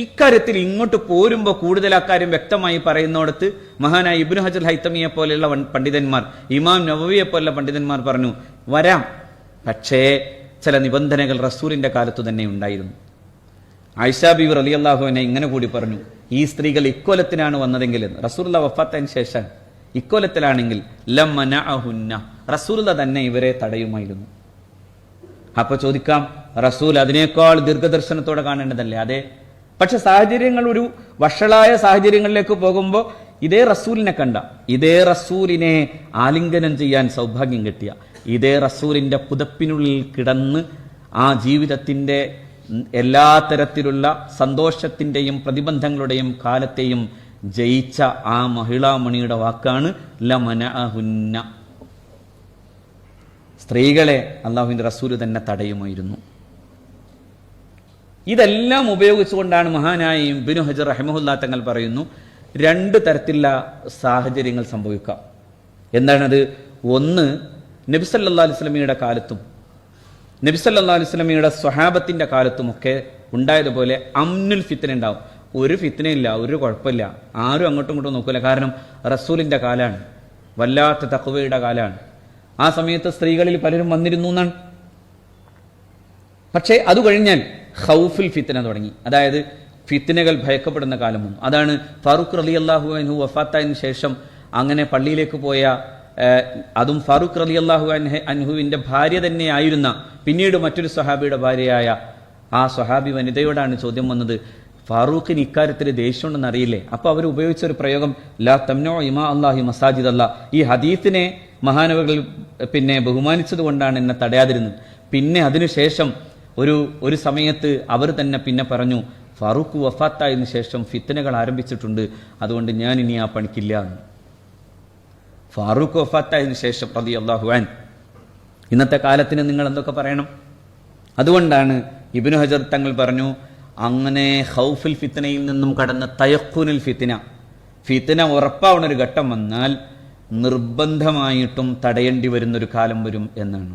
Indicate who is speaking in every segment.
Speaker 1: ഇക്കാര്യത്തിൽ ഇങ്ങോട്ട് പോരുമ്പോൾ കൂടുതൽ അക്കാര്യം വ്യക്തമായി പറയുന്നിടത്ത് മഹാനായ ഇബ്നു ഹജൽ ഹൈത്തമിയെ പോലെയുള്ള പണ്ഡിതന്മാർ ഇമാം നവവിയെ പോലുള്ള പണ്ഡിതന്മാർ പറഞ്ഞു വരാം. പക്ഷേ ചില നിബന്ധനകൾ റസൂലിന്റെ കാലത്തു തന്നെ ഉണ്ടായിരുന്നു. ആയിഷാ ബീവർ അലി അള്ളാഹുവിനെ ഇങ്ങനെ കൂടി പറഞ്ഞു ഈ സ്ത്രീകൾ ഇക്കൊലത്തിനാണ് വന്നതെങ്കിൽ റസൂലുള്ള വഫാത്തതിന് ശേഷം ഇക്കൊലത്തിലാണെങ്കിൽ റസൂലുള്ള തന്നെ ഇവരെ തടയുമായിരുന്നു. അപ്പൊ ചോദിക്കാം റസൂൽ അതിനേക്കാൾ ദീർഘദർശനത്തോടെ കാണേണ്ടതല്ലേ? അതെ പക്ഷെ സാഹചര്യങ്ങൾ ഒരു വഷളായ സാഹചര്യങ്ങളിലേക്ക് പോകുമ്പോൾ ഇതേ റസൂലിനെ കണ്ട. ഇതേ റസൂലിനെ ആലിംഗനം ചെയ്യാൻ സൗഭാഗ്യം കിട്ടിയ. ഇതേ റസൂലിന്റെ പുതപ്പിനുള്ളിൽ കിടന്ന് ആ ജീവിതത്തിന്റെ എല്ലാ തരത്തിലുള്ള സന്തോഷത്തിന്റെയും പ്രതിബന്ധങ്ങളുടെയും കാലത്തെയും ജയിച്ച ആ മഹിളാമണിയുടെ വാക്കാണ് ലമന സ്ത്രീകളെ അള്ളാഹുവിന്റെ റസൂൽ തന്നെ തടയുമായിരുന്നു. ഇതെല്ലാം ഉപയോഗിച്ചുകൊണ്ടാണ് മഹാനായ ഇബ്നു ഹജർ റഹ്മുല്ലാ തങ്ങൾ പറയുന്നു രണ്ട് തരത്തിലുള്ള സാഹചര്യങ്ങൾ സംഭവിക്കാം. എന്താണത്? ഒന്ന് നബിസല്ലാ അലുസ്ലമിയുടെ കാലത്തും നബിസല്ലാ അലുസ്ലമിയുടെ സ്വഹാബത്തിന്റെ കാലത്തുമൊക്കെ ഉണ്ടായതുപോലെ അമ്നുൽ ഫിത്തന ഉണ്ടാവും. ഒരു ഫിത്തനയില്ല ഒരു കുഴപ്പമില്ല. ആരും അങ്ങോട്ടും ഇങ്ങോട്ടും നോക്കൂല. കാരണം റസൂലിന്റെ കാലാണ് വല്ലാത്ത തക്കുവയുടെ കാലാണ്. ആ സമയത്ത് സ്ത്രീകളിൽ പലരും വന്നിരുന്നു എന്നാണ്. പക്ഷേ അത് കഴിഞ്ഞാൽ ഹൗഫുൽ ഫിത്തന തുടങ്ങി. അതായത് ഫിത്തനകൾ ഭയക്കപ്പെടുന്ന കാലമും അതാണ് ഫാറൂഖ് റലി അള്ളാഹു അൻഹു വഫാത്തതിന് ശേഷം അങ്ങനെ പള്ളിയിലേക്ക് പോയ അതും ഫാറൂഖ് റലി അള്ളാഹു അൻഹ അൻഹുവിന്റെ ഭാര്യ തന്നെയായിരുന്ന പിന്നീട് മറ്റൊരു സഹാബിയുടെ ഭാര്യയായ ആ സഹാബി വനിതയോടാണ് ചോദ്യം വന്നത് ഫാറൂഖിന് ഇക്കാര്യത്തിൽ ദേഷ്യമുണ്ടെന്ന് അറിയില്ലേ? അപ്പോൾ അവർ ഉപയോഗിച്ച ഒരു പ്രയോഗം ലാ തംനോ ഇമാ അള്ളാഹി മസാജിദ് അല്ല. ഈ ഹദീസിനെ മഹാനവകൾ പിന്നെ ബഹുമാനിച്ചത് കൊണ്ടാണ് എന്നെ തടയാതിരുന്നത്. പിന്നെ അതിനുശേഷം ഒരു ഒരു സമയത്ത് അവർ തന്നെ പിന്നെ പറഞ്ഞു ഫറൂഖ് വഫാത്തായതിനു ശേഷം ഫിത്തനകൾ ആരംഭിച്ചിട്ടുണ്ട് അതുകൊണ്ട് ഞാൻ ഇനി ആ പണിക്കില്ല എന്ന്. ഫാറൂഖ് വഫാത്തായതിനു ശേഷം പ്രതി അള്ളാഹുവാൻ ഇന്നത്തെ കാലത്തിന് നിങ്ങൾ എന്തൊക്കെ പറയണം? അതുകൊണ്ടാണ് ഇബിനു ഹജർ തങ്ങൾ പറഞ്ഞു അങ്ങനെ ഹൗഫുൽ ഫിത്തനയിൽ നിന്നും കടന്ന തയക്കുനിൽ ഫിത്തിന ഫിത്തിന ഉറപ്പാവുന്ന ഒരു ഘട്ടം വന്നാൽ നിർബന്ധമായിട്ടും തടയേണ്ടി വരുന്നൊരു കാലം വരും എന്നാണ്.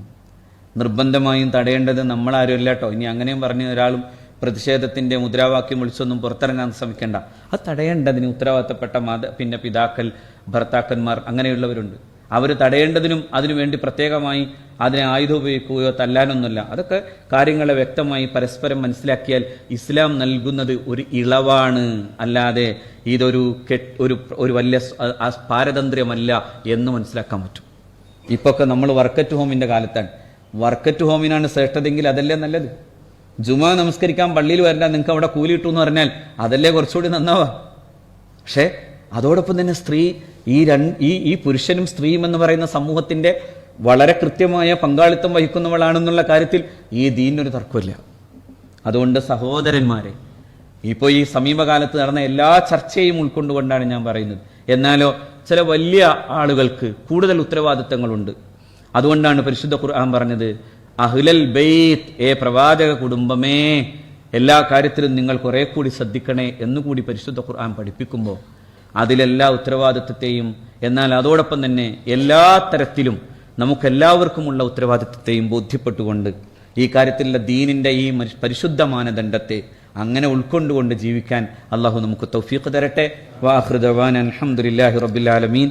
Speaker 1: നിർബന്ധമായും തടയേണ്ടത് നമ്മളാരും അല്ല കേട്ടോ ഇനി അങ്ങനെയും പറഞ്ഞ ഒരാളും പ്രതിഷേധത്തിന്റെ മുദ്രാവാക്യം വിളിച്ചൊന്നും പുറത്തിറങ്ങാൻ ശ്രമിക്കേണ്ട. അത് തടയേണ്ടതിന് ഉത്തരവാദിത്തപ്പെട്ട മാത പിന്നെ പിതാക്കൾ ഭർത്താക്കന്മാർ അങ്ങനെയുള്ളവരുണ്ട്. അവർ തടയേണ്ടതിനും അതിനുവേണ്ടി പ്രത്യേകമായി അതിനെ ആയുധം ഉപയോഗിക്കുകയോ തല്ലാനൊന്നുമില്ല. അതൊക്കെ കാര്യങ്ങളെ വ്യക്തമായി പരസ്പരം മനസ്സിലാക്കിയാൽ ഇസ്ലാം നൽകുന്നത് ഒരു ഇളവാണ്. അല്ലാതെ ഇതൊരു ഒരു ഒരു വലിയ പാരതന്ത്ര്യമല്ല എന്ന് മനസ്സിലാക്കാൻ പറ്റും. ഇപ്പൊക്കെ നമ്മൾ വർക്കറ്റ് ഹോമിന്റെ കാലത്താണ്. വർക്കറ്റ് ഹോമിനാണ് ശ്രേഷ്ഠതെങ്കിൽ അതല്ലേ നല്ലത്? ജുമാ നമസ്കരിക്കാൻ പള്ളിയിൽ വരണ്ട നിങ്ങൾക്ക് അവിടെ കൂലി കിട്ടും എന്ന് പറഞ്ഞാൽ അതല്ലേ കുറച്ചുകൂടി നന്നാവാ പക്ഷേ അതോടൊപ്പം തന്നെ സ്ത്രീ ഈ രണ്ട് ഈ ഈ പുരുഷനും സ്ത്രീയും എന്ന് പറയുന്ന സമൂഹത്തിന്റെ വളരെ കൃത്യമായ പങ്കാളിത്തം വഹിക്കുന്നവളാണെന്നുള്ള കാര്യത്തിൽ ഈ ദീനൊരു തർക്കമില്ല. അതുകൊണ്ട് സഹോദരന്മാരെ ഇപ്പോൾ ഈ സമീപകാലത്ത് നടന്ന എല്ലാ ചർച്ചയും ഉൾക്കൊണ്ടുകൊണ്ടാണ് ഞാൻ പറയുന്നത്. എന്നാലോ ചില വലിയ ആളുകൾക്ക് കൂടുതൽ ഉത്തരവാദിത്തങ്ങളുണ്ട്. അതുകൊണ്ടാണ് പരിശുദ്ധ ഖുർആൻ പറഞ്ഞത് അഹ്ലൽ ബെയ്ത്ത് ഏ പ്രവാചക കുടുംബമേ എല്ലാ കാര്യത്തിലും നിങ്ങൾ കുറെ കൂടി ശ്രദ്ധിക്കണേ എന്നുകൂടി പരിശുദ്ധ ഖുർആൻ പഠിപ്പിക്കുമ്പോൾ അതിലെല്ലാ ഉത്തരവാദിത്വത്തെയും എന്നാൽ അതോടൊപ്പം തന്നെ എല്ലാ തരത്തിലും നമുക്കെല്ലാവർക്കുമുള്ള ഉത്തരവാദിത്വത്തെയും ബോധ്യപ്പെട്ടുകൊണ്ട് ഈ കാര്യത്തിലുള്ള ദീനിന്റെ ഈ പരിശുദ്ധ മാനദണ്ഡത്തെ അങ്ങനെ ഉൾക്കൊണ്ടുകൊണ്ട് ജീവിക്കാൻ അള്ളാഹു നമുക്ക് തൗഫീഖ് തരട്ടെ. വാഹൃദവാൻ അലഹമുല്ലാഹി റബ്ബിൽ ആലമീൻ.